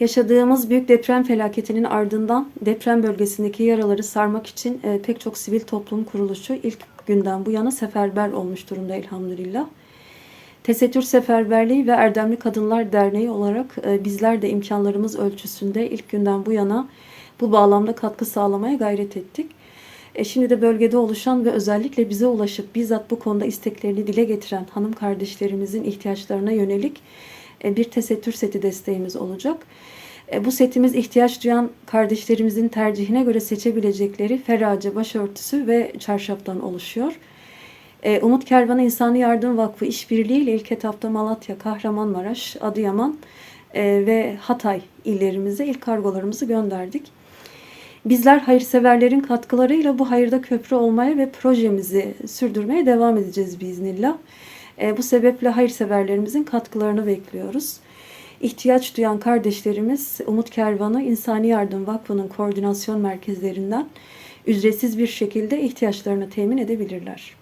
Yaşadığımız büyük deprem felaketinin ardından deprem bölgesindeki yaraları sarmak için e, pek çok sivil toplum kuruluşu ilk günden bu yana seferber olmuş durumda elhamdülillah. Tesettür Seferberliği ve Erdemli Kadınlar Derneği olarak e, bizler de imkanlarımız ölçüsünde ilk günden bu yana bu bağlamda katkı sağlamaya gayret ettik. E, şimdi de bölgede oluşan ve özellikle bize ulaşıp bizzat bu konuda isteklerini dile getiren hanım kardeşlerimizin ihtiyaçlarına yönelik e, bir tesettür seti desteğimiz olacak. E, Bu setimiz ihtiyaç duyan kardeşlerimizin tercihine göre seçebilecekleri ferace, başörtüsü ve çarşaftan oluşuyor. E, Umut Kervanı İnsani Yardım Vakfı işbirliği ile ilk etapta Malatya, Kahramanmaraş, Adıyaman ve Hatay illerimize ilk kargolarımızı gönderdik. Bizler hayırseverlerin katkılarıyla bu hayırda köprü olmaya ve projemizi sürdürmeye devam edeceğiz biiznillah. E, bu sebeple hayırseverlerimizin katkılarını bekliyoruz. İhtiyaç duyan kardeşlerimiz Umut Kervanı İnsani Yardım Vakfı'nın koordinasyon merkezlerinden ücretsiz bir şekilde ihtiyaçlarını temin edebilirler.